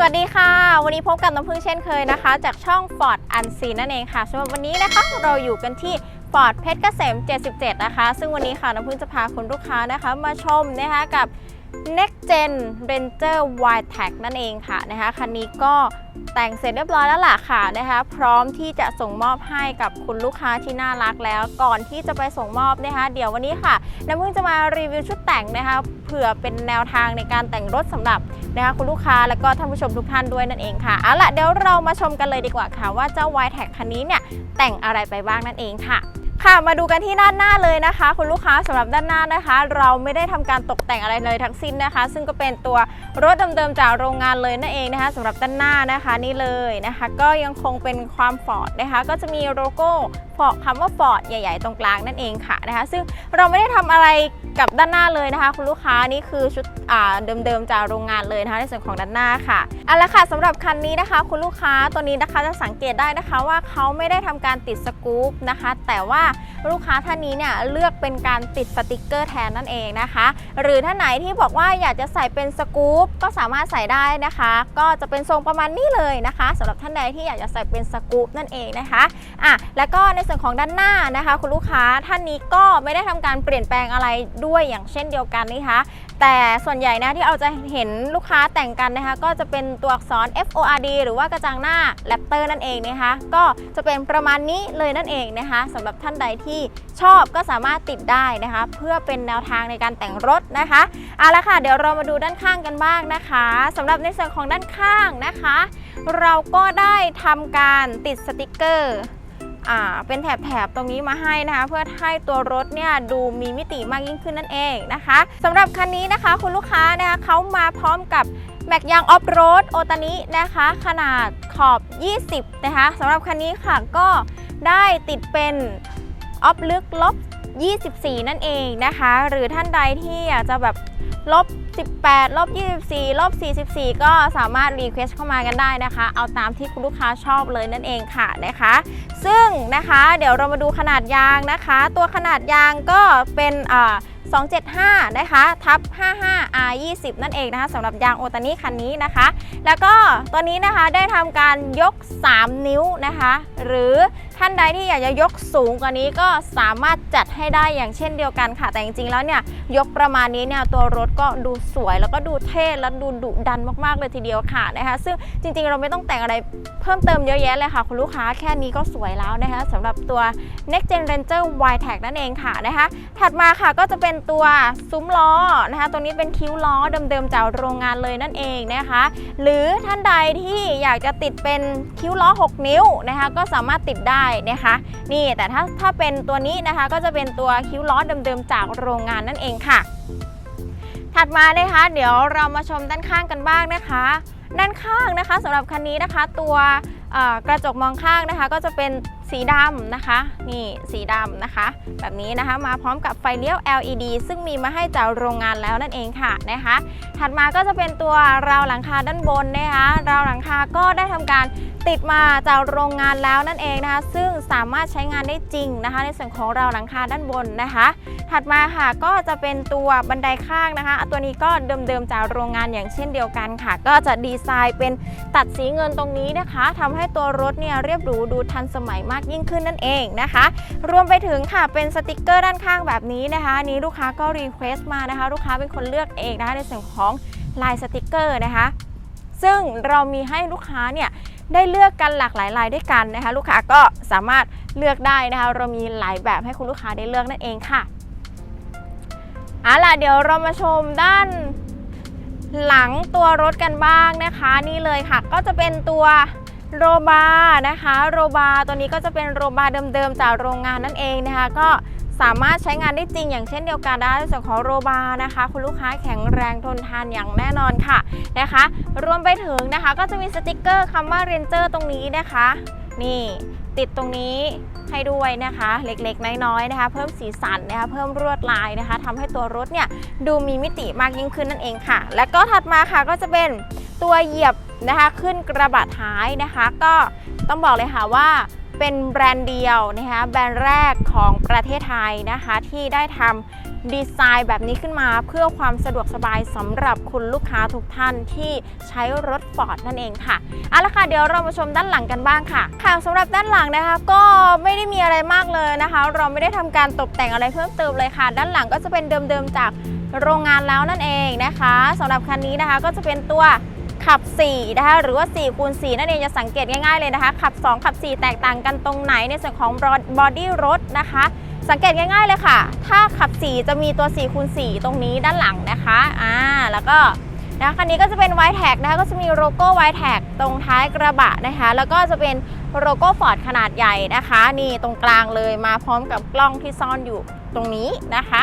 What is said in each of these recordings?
สวัสดีค่ะ วันนี้พบกับน้ำพึ่งเช่นเคยนะคะ จากช่อง Ford Unseen นั่นเองค่ะสำหรับวันนี้นะคะเราอยู่กันที่ Ford เพชรเกษม 77 นะคะ ซึ่งวันนี้ค่ะน้ำพึ่งจะพาคุณลูกค้านะคะ มาชมนะคะกับ Next Gen Ranger Wide Tag นั่นเองค่ะนะคะคันนี้ก็แต่งเสร็จเรียบร้อยแล้วล่ะค่ะนะคะพร้อมที่จะส่งมอบให้กับคุณลูกค้าที่น่ารักแล้ว ก่อนที่จะไปส่งมอบนะคะ เดี๋ยววันนี้ค่ะน้ำพึ่งจะมารีวิวชุดแต่งนะคะเผื่อเป็นแนวทางในการแต่งรถสำหรับนะคะคุณลูกค้าแล้วก็ท่านผู้ชมทุกท่านด้วยนั่นเองค่ะเอาล่ะเดี๋ยวเรามาชมกันเลยดีกว่าค่ะ ว่าเจ้า Wide Tag คันนี้เนี่ยแต่งอะไรไปบ้างนั่นเองค่ะ ค่ะมาดูกันที่ด้านหน้าเลยนะคะ คุณลูกค้าสำหรับด้านหน้านะคะ เราไม่ได้ทำการตกแต่งอะไรเลยทั้งสิ้นนะคะ ซึ่งก็เป็นตัวรถเดิมๆจากโรงงานเลยนั่นเองนะคะสำหรับด้านหน้านะคะนี่เลยนะคะ ก็ยังคงเป็นความฟอร์ดนะคะ ก็จะมีโลโก้ คำว่าฟอร์ดใหญ่ ๆ ตรงกลางนั่นเองค่ะนะคะ ซึ่งเราไม่ได้ทำอะไรกับด้านหน้าเลยนะคะ คุณลูกค้านี่คือชุดเดิมๆจากโรงงานเลยนะคะในส่วนของด้านหน้าค่ะเอาละค่ะสำหรับคันนี้นะคะ คุณลูกค้าตัวนี้นะคะจะสังเกตได้นะคะว่าเขาไม่ได้ทำการติดสกู๊ปนะคะ แต่ว่าลูกค้าท่านนี้เนี่ยเลือกเป็นการติดสติกเกอร์แทนนั่นเองนะคะ หรือท่านไหนที่บอกว่าอยากจะใส่เป็นสกู๊ปก็สามารถใส่ได้นะคะ ก็จะเป็นทรงประมาณนี้เลยนะคะสำหรับท่านใดที่อยากจะใส่เป็นสกู๊ปนั่นเองนะคะอะแล้วก็ในส่วนของด้านหน้านะคะ คุณลูกค้าท่านนี้ก็ไม่ได้ทำการเปลี่ยนแปลงอะไรด้วยอย่างเช่นเดียวกันนะคะแต่ส่วนใหญ่นะที่เราจะเห็นลูกค้าแต่งกันนะคะ ก็จะเป็นตัวอักษร F O R D หรือว่ากระจังหน้าแรปเตอร์นั่นเองนะคะ ก็จะเป็นประมาณนี้เลยนั่นเองนะคะสำหรับท่านใดที่ชอบก็สามารถติดได้นะคะ เพื่อเป็นแนวทางในการแต่งรถนะคะเอาละค่ะ เดี๋ยวเรามาดูด้านข้างกันบ้างนะคะสำหรับในส่วนของด้านข้างนะคะ เราก็ได้ทำการติดสติกเกอร์ เป็นแถบๆตรงนี้มาให้นะคะ เพื่อให้ตัวรถเนี่ยดูมีมิติมากยิ่งขึ้นนั่นเองนะคะสำหรับคันนี้นะคะคุณลูกค้านะคะเขามาพร้อมกับแม็กยางออฟโรดโอตานินะคะ ขนาดขอบ 20 นะคะสำหรับคันนี้ค่ะก็ได้ติดเป็นออฟลึกลบ 24 นั่นเองนะคะ หรือท่านใดที่อยากจะแบบ ลบ 18 ลบ 24 ลบ 44 ก็สามารถรีเควสเข้ามากันได้นะคะ เอาตามที่คุณลูกค้าชอบเลยนั่นเองค่ะนะคะ ซึ่งนะคะเดี๋ยวเรามาดูขนาดยางนะคะ ตัวขนาดยางก็เป็นอ่า 275 นะคะ ทับ 55 R 20นั่นเองนะคะสำหรับยางโอตานิคันนี้นะคะ แล้วก็ตัวนี้นะคะได้ทำการยก 3 นิ้วนะคะ หรือท่านใดที่อยากจะยกสูงกว่านี้ก็สามารถจัดให้ได้อย่างเช่นเดียวกันค่ะ แต่จริงๆแล้วเนี่ยยกประมาณนี้เนี่ยตัวรถก็ดูสวยแล้วก็ดูเท่และดูดุดันมากๆเลยทีเดียวค่ะนะคะ ซึ่งจริงๆเราไม่ต้องแต่งอะไรเพิ่มเติมเยอะแยะเลยค่ะ คุณลูกค้าแค่นี้ก็สวยแล้วนะคะสำหรับตัว Next Gen Ranger Wide Tag นั่นเองค่ะนะคะ ถัดมาค่ะก็จะเป็นตัวซุ้มล้อนะคะ ตัวนี้เป็นคิ้วล้อเดิมๆจากโรงงานเลยนั่นเองนะคะ หรือท่านใดที่อยากจะติดเป็นคิ้วล้อ 6 นิ้วนะคะ ก็สามารถติดได้นะคะ นี่แต่ถ้าถ้าเป็นตัวนี้นะคะก็จะเป็นตัวคิ้วล้อเดิมๆจากโรงงานนั่นเองค่ะ ถัดมานะคะ เดี๋ยวเรามาชมด้านข้างกันบ้างนะคะ ด้านข้างนะคะสำหรับคันนี้นะคะ ตัวกระจกมองข้างนะคะ ก็จะเป็น สีดำนะคะ นี่สีดำนะคะ แบบนี้นะคะมาพร้อมกับไฟเลี้ยว LED ซึ่งมีมาให้จากโรงงานแล้วนั่นเองค่ะนะคะ ถัดมาก็จะเป็นตัวราวหลังคาด้านบนนะคะราวหลังคาก็ได้ทำการติดมาจากโรงงานแล้วนั่นเองนะคะ ซึ่งสามารถใช้งานได้จริงนะคะ ในส่วนของราวหลังคาด้านบนนะคะ ถัดมาค่ะก็จะเป็นตัวบันไดข้างนะคะ ตัวนี้ก็เดิมๆจากโรงงานอย่างเช่นเดียวกันค่ะ ก็จะดีไซน์เป็นตัดสีเงินตรงนี้นะคะทำให้ตัวรถเนี่ยเรียบหรูดูทันสมัยมากยิ่งขึ้นนั่นเองนะคะ รวมไปถึงค่ะเป็นสติกเกอร์ด้านข้างแบบนี้นะคะนนี้ลูกค้าก็รีเควสต์มานะคะ ลูกค้าเป็นคนเลือกเองนะคะในส่วนของลายสติกเกอร์นะคะ ซึ่งเรามีให้ลูกค้าเนี่ยได้เลือกกันหลากหลายลายด้วยกันนะคะ ลูกค้าก็สามารถเลือกได้นะคะ เรามีหลายแบบให้คุณลูกค้าได้เลือกนั่นเองค่ะเอาล่ะเดี๋ยวเรามาชมด้านหลังตัวรถกันบ้างนะคะ นี่เลยค่ะ ก็จะเป็นตัว โรบานะคะ โรบาตัวนี้ก็จะเป็นโรบาเดิมๆจากโรงงานนั่นเองนะคะ ก็สามารถใช้งานได้จริงอย่างเช่นเดียวกันได้ในส่วนของโรบานะคะ คุณลูกค้าแข็งแรงทนทานอย่างแน่นอนค่ะนะคะ รวมไปถึงนะคะก็จะมีสติกเกอร์คำว่าเรนเจอร์ตรงนี้นะคะ นี่ติดตรงนี้ให้ด้วยนะคะ เล็กๆ น้อยๆนะคะ เพิ่มสีสันนะคะเพิ่มลวดลายนะคะทำให้ตัวรถเนี่ยดูมีมิติมากยิ่งขึ้นนั่นเองค่ะ แล้วก็ถัดมาค่ะก็จะเป็นตัวเหยียบ นะคะ ขึ้นกระบะท้ายนะคะ ก็ต้องบอกเลยค่ะว่าเป็นแบรนด์เดียวนะคะแบรนด์แรกของประเทศไทยนะคะ ที่ได้ทำดีไซน์แบบนี้ขึ้นมา เพื่อความสะดวกสบายสำหรับคุณลูกค้าทุกท่านที่ใช้รถฟอร์ดนั่นเองค่ะเอาละค่ะเดี๋ยวเรามาชมด้านหลังกันบ้างค่ะ ค่ะสำหรับด้านหลังนะคะ ก็ไม่ได้มีอะไรมากเลยนะคะ เราไม่ได้ทำการตกแต่งอะไรเพิ่มเติมเลยค่ะ ด้านหลังก็จะเป็นเดิมๆจากโรงงานแล้วนั่นเองนะคะสำหรับคันนี้นะคะก็จะเป็นตัว ขับ 4 นะคะ หรือว่า4คูณ4นั่นเองจะสังเกตง่าย ๆเลยนะคะ ขับ 2 ขับ 4 แตกต่างกันตรงไหนในส่วนของบอดี้รถนะคะ สังเกตง่ายๆเลยค่ะ ถ้าขับ 4 จะมีตัว4คูณ4ตรงนี้ด้านหลังนะคะอ่าแล้วก็นะคันนี้ก็จะเป็นไวท์แท็กนะคะก็จะมีโลโก้ไวท์แท็กตรงท้ายกระบะนะคะ แล้วก็จะเป็นโลโก้ฟอร์ดขนาดใหญ่นะคะ นี่ตรงกลางเลยมาพร้อมกับกล้องที่ซ่อนอยู่ตรงนี้นะคะ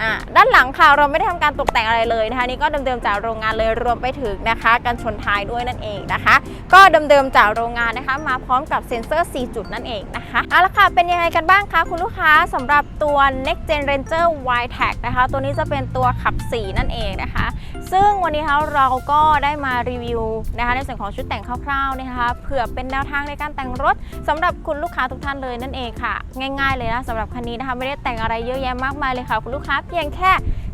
อ่าด้านหลังค่ะเราไม่ได้ทำการตกแต่งอะไรเลยนะคะนี่ก็เดิมๆจากโรงงานเลยรวมไปถึงนะคะกันชนท้ายด้วยนั่นเองนะคะ ก็เดิมๆจากโรงงานนะคะ มาพร้อมกับเซ็นเซอร์ 4 จุดนั่นเองนะคะเอาละค่ะเป็นยังไงกันบ้างคะคุณลูกค้าสำหรับตัว Next Gen Ranger Y Tag นะคะ ตัวนี้จะเป็นตัวขับ4นั่นเองนะคะ ซึ่งวันนี้คะเราก็ได้มารีวิวนะคะในส่วนของชุดแต่งคร่าวๆนะคะเผื่อเป็นแนวทางในการแต่งรถสำหรับคุณลูกค้าทุกท่านเลยนั่นเองค่ะ ง่าย ๆเลยนะสำหรับคันนี้นะคะไม่ได้แต่งอะไรเยอะแยะมากมายเลยค่ะคุณลูกค้าเพียงแค่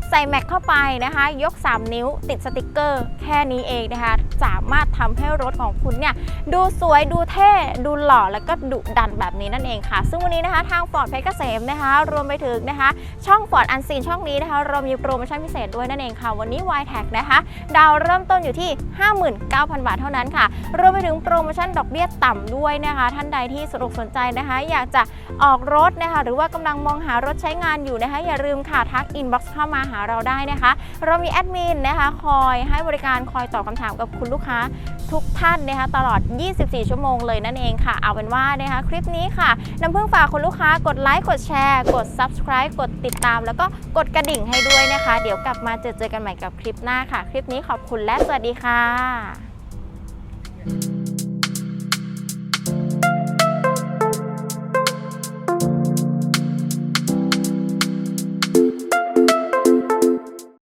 ใส่แม็กเข้าไปนะคะ ยก 3 นิ้วติดสติกเกอร์ แค่นี้เองนะคะ สามารถทำให้รถของคุณเนี่ยดูสวยดูเท่ดูหล่อแล้วก็ดุดันแบบนี้นั่นเองค่ะ ซึ่งวันนี้นะคะทางฟอร์ดเพชรเกษมนะคะ รวมไปถึงนะคะ ช่องฟอร์ดอันซีนช่องนี้นะคะ เรามีโปรโมชั่นพิเศษด้วยนั่นเองค่ะ วันนี้ y t a g นะคะ ดาวเริ่มต้นอยู่ที่ 59,000 บาทเท่านั้นค่ะ รวมไปถึงโปรโมชั่นดอกเบี้ยต่ำด้วยนะคะ ท่านใดที่สนอกสนใจนะคะ อยากจะออกรถนะคะ หรือว่ากำลังมองหารถใช้งานอยู่นะคะ อย่าลืมค่ะทักอินบ็อกซ์เข้ามาหาเราได้นะคะ เรามีแอดมินนะคะ คอยให้บริการคอยตอบคำถามกับคุณลูกค้าทุกท่านนะคะตลอด 24 ชั่วโมงเลยนั่นเองค่ะ เอาเป็นว่านะคะคลิปนี้ค่ะน้ำพึ่งฝากคุณลูกค้ากดไลค์กดแชร์กด subscribe กดติดตาม แล้วก็กดกระดิ่งให้ด้วยนะคะ เดี๋ยวกลับมาเจอเจอกันใหม่กับคลิปหน้าค่ะ คลิปนี้ขอบคุณและสวัสดีค่ะ